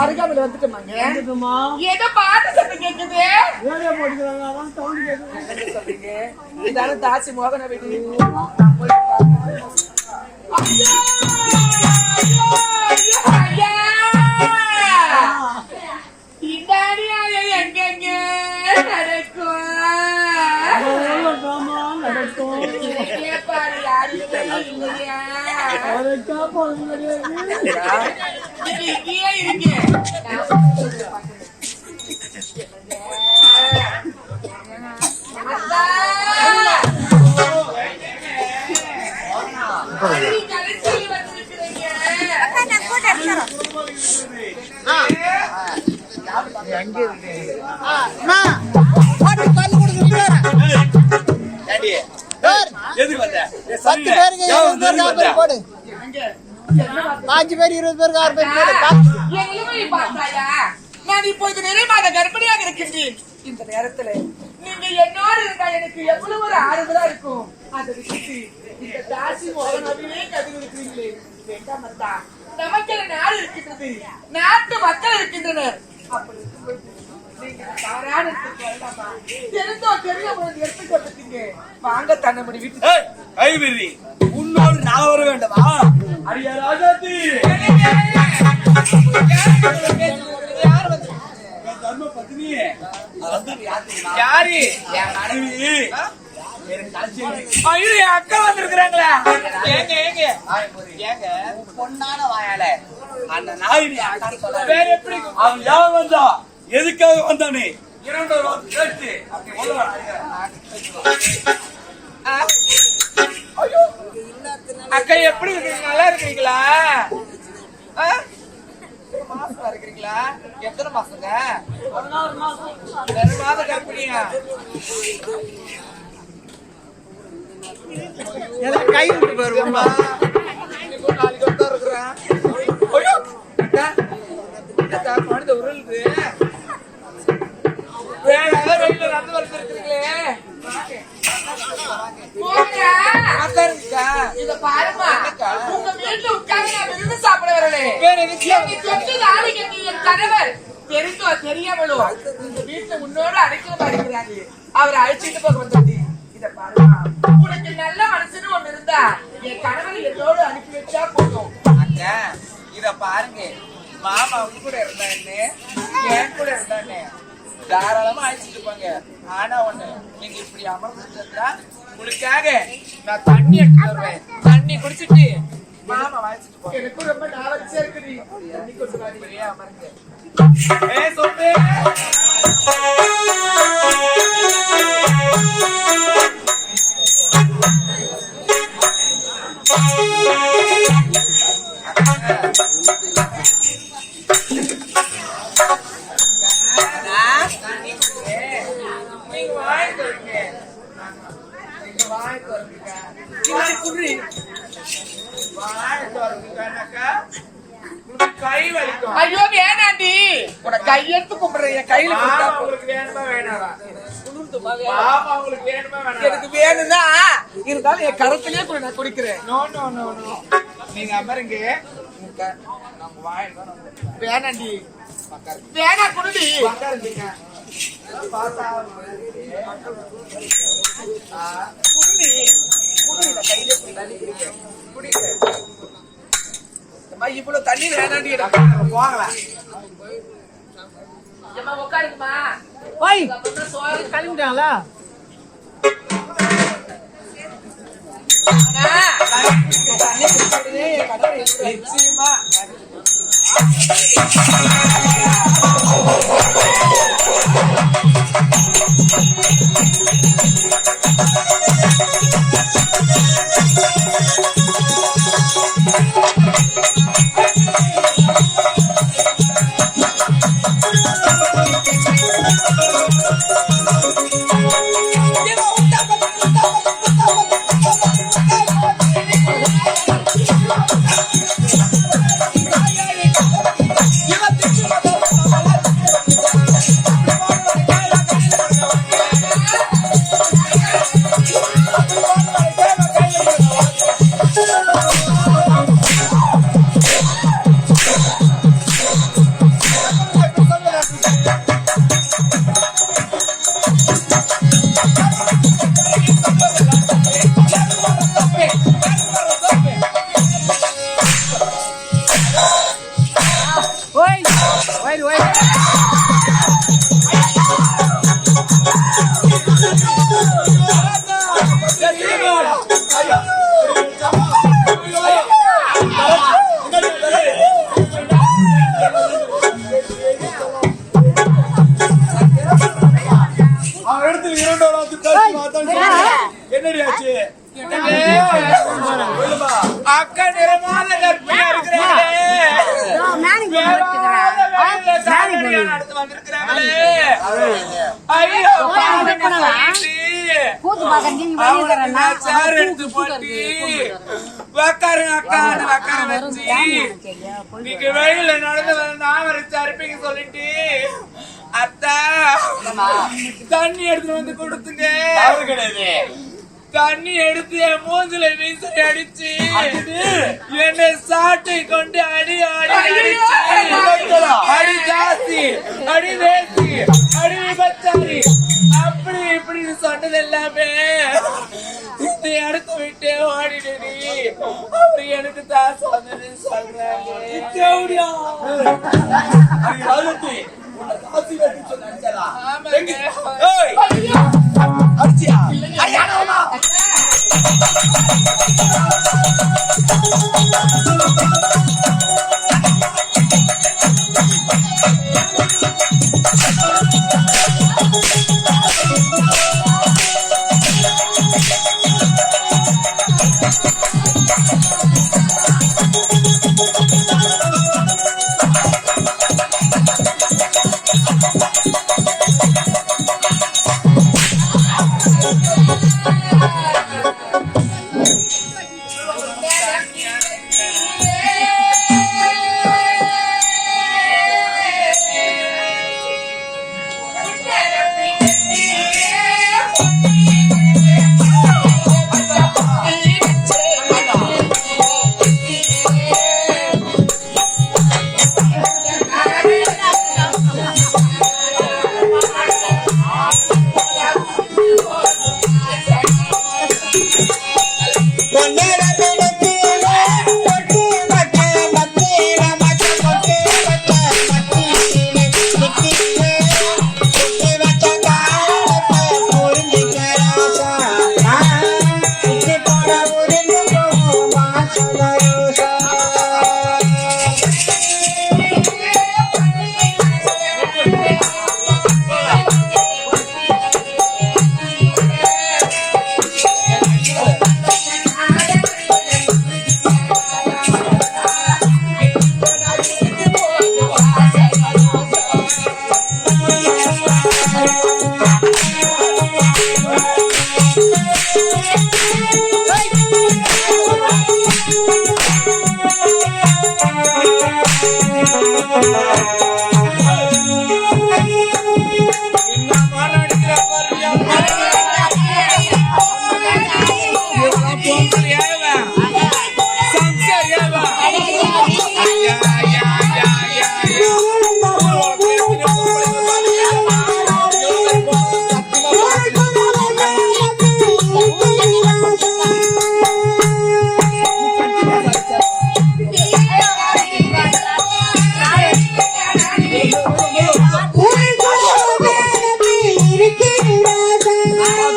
அருகாமையில வந்துட்டோமாங்க வந்துட்டுமா? ஏதோ பாட்டு சத்தம் கேக்குது ரேடியோ போட்டுக்கிறாங்க, அதான் sound கேக்குது. சொல்றீங்க இதான தாசி மோகன வீடு ஐயா! ஐயா! ஐயா! ஐயா! இந்த அநியாயம் எங்கெங்க நடக்கும் எவ்வளவு drama இங்கேயே இருங்க நான் சொல்றதை எதுக்கு வந்த? சத்து பேருக்கு போடு பாஞ்சு பேர் இருபது பேருக்கு ஆறு பேர் பார்த்தாயா? நான் இப்போது நிறைமாத கர்ப்பிணியாக இருக்கின்றேன். இந்த நேரத்துல நீங்க என்னோடு இருந்தா எனக்கு எவ்வளவு ஒரு ஆறுதலா இருக்கும்? அதை விட்டுட்டு இந்த தாசி மோகனாவே கதிர் இருக்கிறீங்களே வேண்டாம் அத்தா. நமக்கு நாடு இருக்கின்றது. நாட்டு மக்கள் இருக்கின்றனர். அப்படி? தெரிந்தோ தெரியாம எடுத்துக்கொண்டிருக்கீங்க வாங்க தன்னமணி வீட்டுக்கு ஏய், கைவிரி. உன்னோடு நான் வர வேண்டுமா? அடியா ராஜாத்தி. யார் என் தர்ம பத்னி யாரு? மனைவி. அக்கா வந்திருக்கிறாங்களா. ஏங்க ஏங்க. ஏங்க. உன் பொண்ணான வாயால அந்த சொல்லாத. வேற எப்படி? அவன் வந்தா? எதுக்காக வந்தானே இரண்டு வார்த்தை கேட்டு அப்படி உள்ள வா. ஆ? ஐயோ அக்கா எப்படி இருக்கீங்க? நல்லா இருக்கீங்களா? மாசமா இருக்கிறீங்களா? எத்தனை மாசங்க? ரெண்டு மாதம் எனக்கு கை விட்டு போயிருவோமா. இன்னைக்கு ஒரு நாளைக்கு ஒருத்தன் இருக்கிறேன். குழந்தை உருளுது. வேற வெளியில நடந்து வந்து இருக்கிறீங்களே இத பாருமா உங்க வீட்டுல உட்கார்ந்து நான் விருந்து சாப்பிட வரல என் கணவர். தெரிந்தோ தெரியாமலோ? இந்த வீட்டுல உன்னோடு அடைக்கல பாருக்கிறாரு அவரை அழைச்சிட்டு போக வந்தது இத பாருமா உனக்கு நல்ல மனசுன்னு ஒண்ணு இருந்தா என் கணவர் என்னோடு அனுப்பி வச்சா போதும். அக்கா இத பாருங்க. மாமா உங்க கூட இருந்தான்னு என் கூட இருந்தான்னு தாராளமா அழைச்சிட்டு போங்க. ஆனா ஒண்ணு நீங்க இப்படி அமர்ந்துட்டு இருந்தா உங்களுக்காக நான் தண்ணி எடுத்து வருவேன். தண்ணி குடிச்சிட்டு மாமா அழைச்சிட்டு போங்க. எனக்கும் ரொம்ப நாளச்சா இருக்குது தண்ணி கொண்டு தண்ணி ஐயோ வேணாண்டி. உன கையெடுத்து கும்பிடுறேன். என் கையில எனக்கு வேணும்னா இருந்தாலும் என் கருத்துலயே கூட நான் குடிக்கிறேன். நீங்க அமருங்க. வேணாண்டி. வேணா குடுடி. குடுடி. குடுடி கையில குடி, தண்ணி குடிக்க குடிக்க அம்மா, இவ்வளவு தண்ணி வேணாண்டி போகலாம் சோறு கிளம்பிட்டாங்களா? நிச்சயமா. பார்த்தான்னு சொல்றேன். என்னடி ஆச்சு அக்கா நிறமான கற்பியா இருக்கிறாங்களே நீங்க வெளியில நடந்து வந்து நான் வரைச்சு அறுப்பீங்க சொல்லிட்டு அத்தா தண்ணி எடுத்து வந்து கொடுத்துங்க. கிடையாது. தண்ணி எடுத்து என் மூஞ்சில வீசறி அடிச்சு. என்னை சாட்டை கொண்டு அடி அடி அடிச்சு. அடி ஜாஸ்தி அடி வேசி அடி விபச்சாரி. அப்படி இப்படின்னு சொன்னது எல்லாமே இந்த இடத்த விட்டே ஓடிடுடி அப்படி எனக்கு தான் சொன்னது சொல்றாங்க. அது ராஜத்தி உன்னை Hey! உனக்கு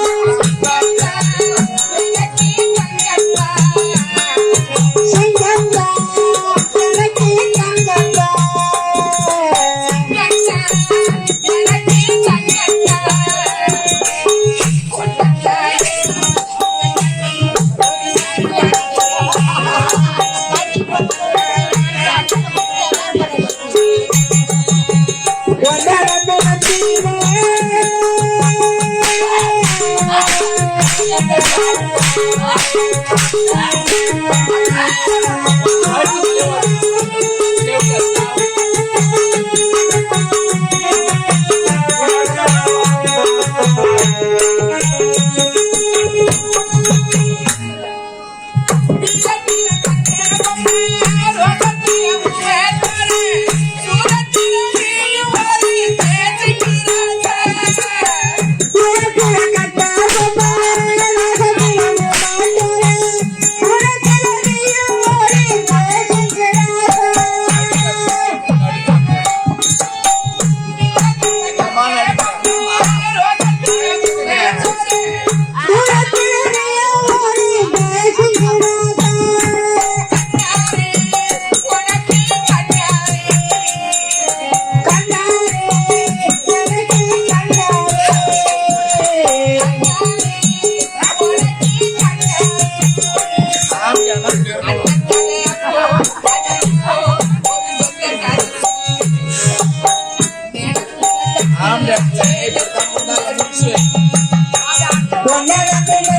Thank you. போச்சு பொட்டு